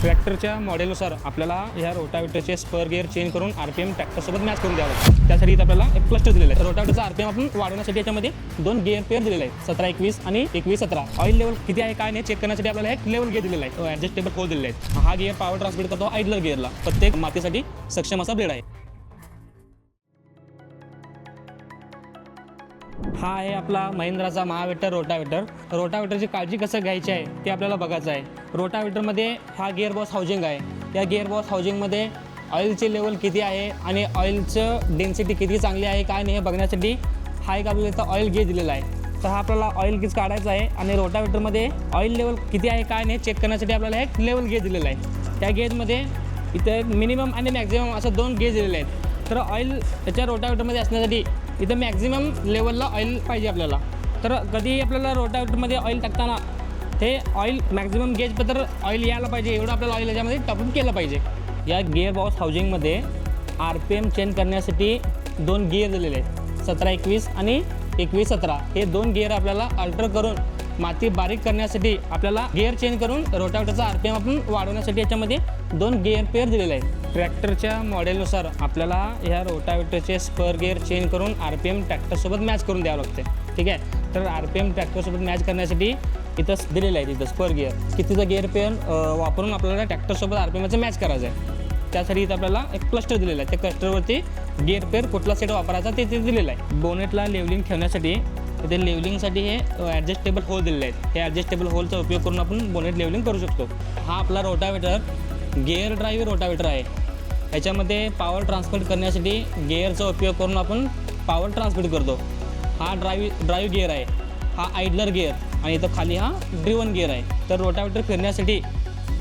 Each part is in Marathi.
ट्रॅक्टरच्या मॉडेलनुसार आपल्याला ह्या रोटावेटरचे स्पर गिअर चेंज करून आर पी एम ट्रॅक्टरसोबत मॅच करून द्यावं लागतं. त्यासाठी आपल्याला एक क्लस्टर दिलेलं आहे. रोटावेटरचा आर पी एम आपण वाढवण्यासाठी याच्यामध्ये दोन गिअर पेअर दिलेले आहेत. सतरा एकवीस आणि एकवीस सतरा. ऑइल लेवल किती आहे काय नाही चेक करण्यासाठी आपल्याला एक लेवल गिअर दिलेला आहे. ॲडजस्टेबल होल दिलेला आहे हा गिअर पॉवर ट्रान्समिट करतो आयडलर गिअरला प्रत्येक मातीसाठी सक्षम असा ब्लेड आहे. हा आहे आपला महिंद्राचा महावेटर रोटावेटर. रोटावेटरची काळजी कसं घ्यायची आहे ते आपल्याला बघायचं आहे. रोटावेटरमध्ये हा गिअर हाऊजिंग आहे. त्या गिअर हाऊजिंगमध्ये ऑइलचे लेवल किती आहे आणि ऑइलचं डेन्सिटी किती चांगली आहे काय नाही हे बघण्यासाठी हा एक आपल्याला इथं ऑइल गेज दिलेला आहे. तर हा आपल्याला ऑइल गेज काढायचा आहे आणि रोटावेटरमध्ये ऑइल लेवल किती आहे काय नाही चेक करण्यासाठी आपल्याला एक लेवल गेज दिलेला आहे. त्या गेजमध्ये इथं मिनिमम आणि मॅक्झिमम असं दोन गेज दिलेले आहेत. तर ऑइल त्याच्या रोटावेटरमध्ये असण्यासाठी इथं मॅक्झिमम लेवलला ऑइल पाहिजे आपल्याला. तर कधीही आपल्याला रोटावेटरमध्ये ऑइल टाकताना ते ऑइल मॅक्झिमम गेजबद्दल ऑइल यायला पाहिजे. एवढं आपल्याला ऑइल याच्यामध्ये टॉपअप केलं पाहिजे. या गिअर बॉक्स हाऊजिंगमध्ये आर पी एम चेंज करण्यासाठी दोन गिअर दिलेले आहेत. सतरा एकवीस आणि एकवीस सतरा. हे दोन गिअर आपल्याला अल्टर करून माती बारीक करण्यासाठी आपल्याला गिअर चेंज करून रोटावेटरचा आर पी एम आपण वाढवण्यासाठी याच्यामध्ये दोन गिअर पेअर दिलेले आहेत. ट्रॅक्टरच्या मॉडेलनुसार आपल्याला ह्या रोटावेटरचे स्पर गिअर चेंज करून आर पी एम ट्रॅक्टरसोबत मॅच करून द्यावं लागते ठीक आहे? तर आर पी एम ट्रॅक्टरसोबत मॅच करण्यासाठी इथं दिलेलं आहे तिथं स्पर गिअर कितीचा गिअर पेअर वापरून आपल्याला ट्रॅक्टरसोबत आर पी एमचं मॅच करायचं आहे त्यासाठी इथं आपल्याला एक क्लस्टर दिलेलं आहे. त्या क्लस्टरवरती गिअर पेअर कुठला सेट वापरायचा ते ते दिलेलं आहे. बोनेटला लेवलिंग ठेवण्यासाठी इथे लेवलिंगसाठी हे ॲडजस्टेबल होल दिलेले आहेत. हे ॲडजस्टेबल होलचा उपयोग करून आपण बोनेट लेवलिंग करू शकतो. हा आपला रोटावेटर गेअर ड्राईव्ह रोटावेटर आहे. ह्याच्यामध्ये पॉवर ट्रान्समिट करण्यासाठी गेअरचा उपयोग करून आपण पॉवर ट्रान्समिट करतो. हा ड्राईव्ह ड्राईव्ह गिअर आहे. हा आयडलर गिअर आणि इथं खाली हा ड्रिवन गिअर आहे. तर रोटावेटर फिरण्यासाठी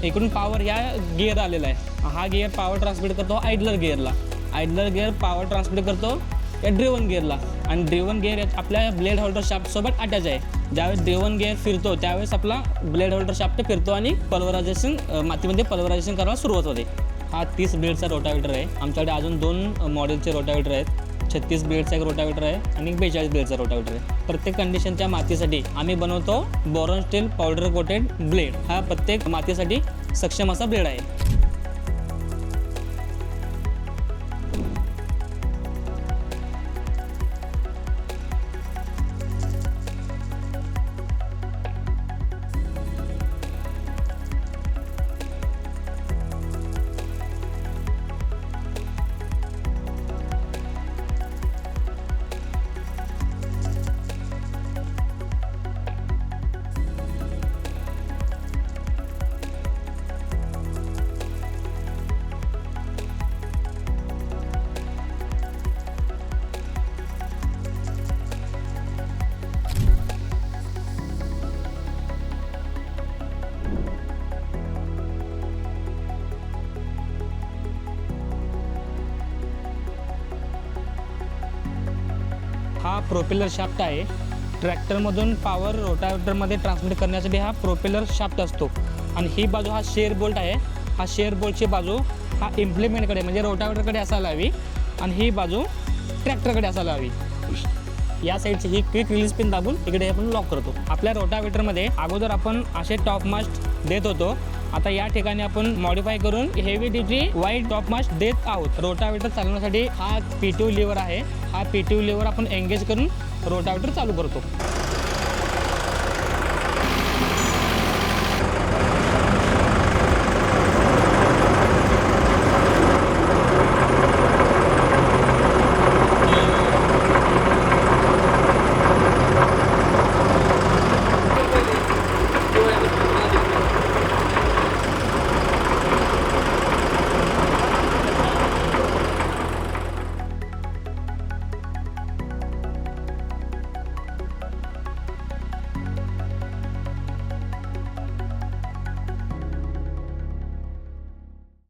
एकूण पॉवर या गिअर आलेला आहे. हा गिअर पॉवर ट्रान्समिट करतो आयडलर गिअरला आयडलर गिअर पॉवर ट्रान्समिट करतो या ड्रिवन गिअरला आणि ड्रिवन गिअर आपल्या ब्लेड होल्डर शाफ्टसोबत अटॅच आहे. ज्यावेळेस ड्रिवन गिअर फिरतो त्यावेळेस आपला ब्लेड होल्डर शाफ्ट फिरतो आणि पल्वरायझेशन मातीमध्ये पल्वरायझेशन करायला सुरुवात होते. हा तीस ब्लेडचा रोटावेटर आहे. आमच्याकडे अजून दोन मॉडेलचे रोटावेटर आहेत. छत्तीस ब्लेडचा एक रोटावेटर आहे आणि बेचाळीस ब्लेडचा रोटावेटर आहे. प्रत्येक कंडिशनच्या मातीसाठी आम्ही बनवतो boron steel powder coated blade हा प्रत्येक मातीसाठी सक्षम असा ब्लेड आहे. प्रोपेलर शाफ्ट आहे. ट्रॅक्टरमधून पॉवर रोटावेटरमध्ये ट्रान्समिट करण्यासाठी हा प्रोपेलर शाफ्ट असतो. आणि ही बाजू हा शेअर बोल्ट आहे. हा शेअर बोल्टची बाजू हा इम्प्लिमेंटकडे म्हणजे रोटावेटरकडे असायला हवी. आणि ही बाजू ट्रॅक्टरकडे असायला हवी. या साईडची ही क्विक रिलीज पिन दाबून इकडे आपण लॉक करतो. आपल्या रोटावेटरमध्ये अगोदर आपण असे टॉप मास्ट देत होतो. आता या ठिकाणी आपण मॉडीफाय करून heavy duty white top mast देत आहोत. रोटावेटर चालवण्यासाठी हा पीटीओ लिव्हर आहे. हा पी लिव्हर आपण एंगेज करून रोटावेटर चालू करतो.